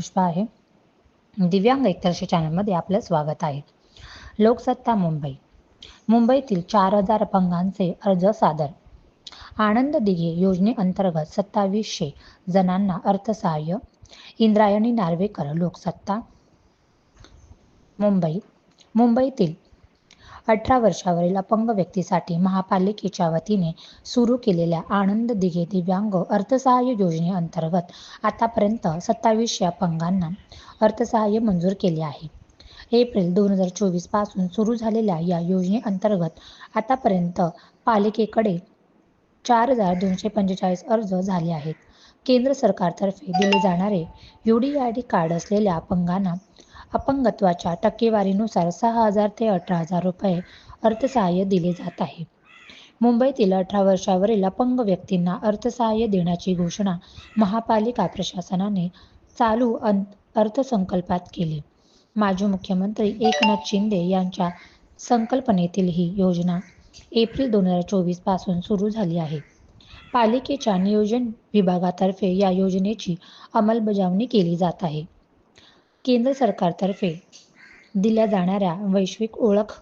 पुष्पा आहे. दिव्यांग एकतर्फी चॅनलमध्ये आपलं स्वागत आहे. लोकसत्ता मुंबई. मुंबईतील चार हजार अपंगांचे अर्ज सादर. आनंद दिघे योजनेअंतर्गत सत्तावीसशे जणांना अर्थसहाय्य. इंद्रायणी नार्वेकर लोकसत्ता. मुंबई. मुंबईतील अठरा वर्षावरील अपंग व्यक्तीसाठी महापालिकेच्या वतीने सुरू केलेल्या आनंद दिघे दिव्यांग अर्थसहाय्य योजनेअंतर्गत आतापर्यंत सत्तावीसशे अपंगांना अर्थसहाय्य मंजूर केले आहे. एप्रिल दोन हजार चोवीसपासून सुरू झालेल्या या योजनेअंतर्गत आतापर्यंत पालिकेकडे चार हजार दोनशे पंचेचाळीस अर्ज झाले आहेत. केंद्र सरकारतर्फे दिले जाणारे U D I D card असलेल्या अपंगांना अपंगत्वाच्या टक्केवारीनुसार सहा हजार ते अठरा हजार रुपये अर्थसहाय्य दिले जात आहे. मुंबईतील अठरा वर्षावरील अपंग व्यक्तींना अर्थसहाय्य देण्याची घोषणा महापालिका प्रशासनाने चालू अर्थसंकल्पात केली. माजी मुख्यमंत्री एकनाथ शिंदे यांच्या संकल्पनेतील ही योजना एप्रिल दोन हजार चोवीसपासून सुरू झाली आहे. पालिकेच्या नियोजन विभागातर्फे या योजनेची अंमलबजावणी केली जात आहे. केंद्र सरकारतर्फे दिल्या जाणाऱ्या वैश्विक ओळख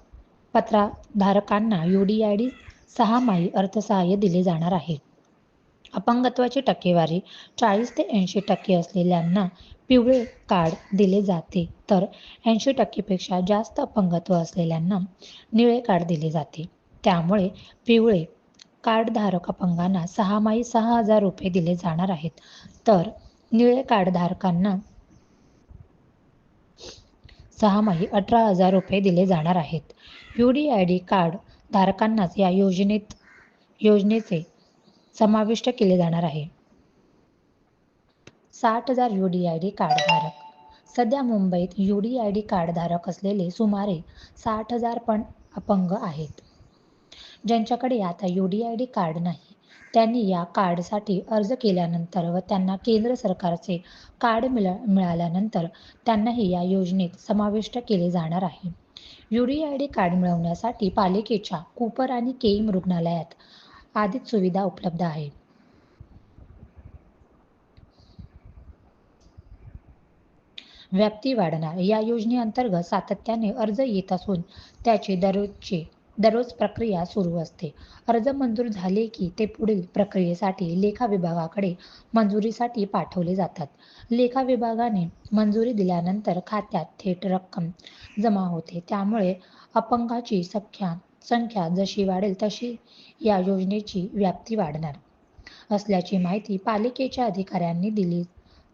पत्राधारकांना यू डी आय डी सहामाही अर्थसहाय्य दिले जाणार आहे. अपंगत्वाची टक्केवारी चाळीस ते ऐंशी टक्के असलेल्यांना पिवळे कार्ड दिले जाते तर ऐंशी टक्केपेक्षा जास्त अपंगत्व असलेल्यांना निळे कार्ड दिले जाते. त्यामुळे पिवळे कार्डधारक अपंगांना सहामाही सहा हजार रुपये दिले जाणार आहेत. तर निळे कार्डधारकांना सहामाही अठरा हजार रुपये दिले जाणार आहेत. U D I D card धारकांनाच या योजनेत योजनेचे समाविष्ट केले जाणार आहे. साठ हजार यू डी आय डी कार्डधारक सध्या मुंबईत यू डी आय डी कार्डधारक असलेले सुमारे साठ हजार पण अपंग आहेत. ज्यांच्याकडे आता U D I D card नाही त्यांनी या कार्डसाठी अर्ज केल्यानंतर व त्यांना केंद्र सरकारचे कार्ड मिळा मिळाल्यानंतर त्यांनाही या योजनेत समाविष्ट केले जाणार आहे. U D I D card मिळवण्यासाठी पालिकेच्या कुपर आणि केईम रुग्णालयात आधीच सुविधा उपलब्ध आहे. व्याप्ती वाढणार. या योजनेअंतर्गत सातत्याने अर्ज येत असून त्याचे दररोजचे दररोज प्रक्रिया सुरू असते. अर्ज मंजूर झाले की ते पुढील प्रक्रियेसाठी लेखा विभागाकडे मंजुरीसाठी पाठवले जातात. लेखा विभागाने मंजुरी दिल्यानंतर खात्यात थेट रक्कम जमा होते. त्यामुळे अपंगाची संख्या संख्या जशी वाढेल तशी या योजनेची व्याप्ती वाढणार असल्याची माहिती पालिकेच्या अधिकाऱ्यांनी दिली.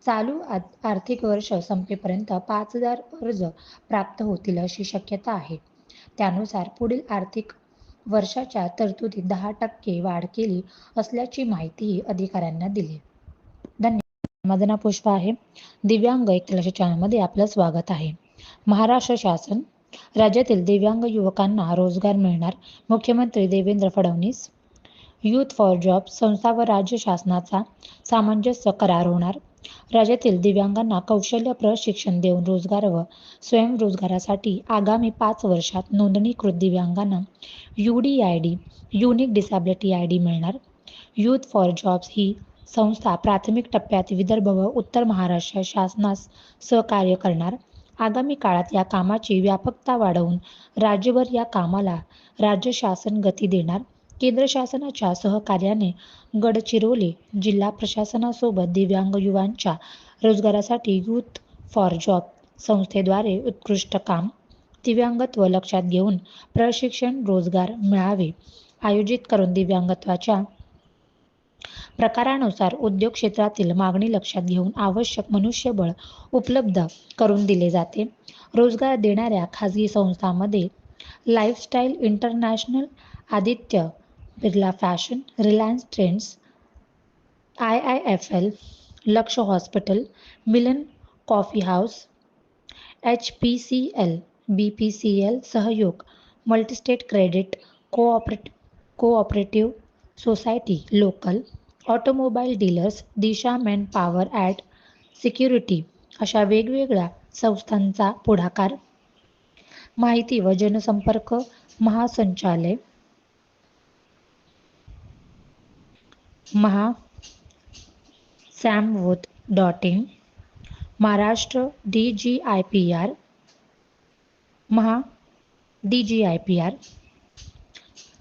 चालू आर्थिक वर्ष संपेपर्यंत पाच हजार अर्ज प्राप्त होतील अशी शक्यता आहे. त्यानुसार पुढील आर्थिक वर्षाच्या तरतुदीत दहा टक्के वाढ केली असल्याची माहितीही अधिकाऱ्यांना दिली. धन्यवाद. माझं पुष्पा आहे. दिव्यांग एक चॅनलमध्ये आपलं स्वागत आहे. महाराष्ट्र शासन राज्यातील दिव्यांग युवकांना रोजगार मिळणार. मुख्यमंत्री Devendra Fadnavis youth for job संस्था व राज्य शासनाचा सामंजस्य करार होणार. राज्यातील दिव्यांगांना कौशल्य प्रशिक्षण देऊन रोजगार व स्वयंरोजगारासाठी आगामी पाच वर्षात नोंदणीकृत दिव्यांगांना U D I D unique disability I D मिळणार. युथ फॉर जॉब्स ही संस्था प्राथमिक टप्प्यात विदर्भ व उत्तर महाराष्ट्र शासनास सहकार्य करणार. आगामी काळात या कामाची व्यापकता वाढवून राज्यभर या कामाला राज्य शासन गती देणार. केंद्र शासनाच्या सहकार्याने गडचिरोली जिल्हा प्रशासनासोबत दिव्यांग युवांच्या रोजगारासाठी युथ फॉर जॉब संस्थेद्वारे उत्कृष्ट काम दिव्यांगत्व लक्षात घेऊन प्रशिक्षण रोजगार मिळावे आयोजित करून दिव्यांगत्वाच्या प्रकारानुसार उद्योग क्षेत्रातील मागणी लक्षात घेऊन आवश्यक मनुष्यबळ उपलब्ध करून दिले जाते. रोजगार देणाऱ्या खाजगी संस्थांमध्ये lifestyle international Aditya Birla fashion Reliance trends I I F L Laksh hospital Milan coffee house H P C L B P C L Sahyog multistate credit cooperate cooperative society local automobile dealers Disha manpower at security अशा वेगवेगळ्या संस्थांचा पुढाकार. माहिती व जनसंपर्क महासंचालय Maha सॅमवूथ dot in Maharashtra D G I P R Maha D G I P R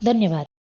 धन्यवाद।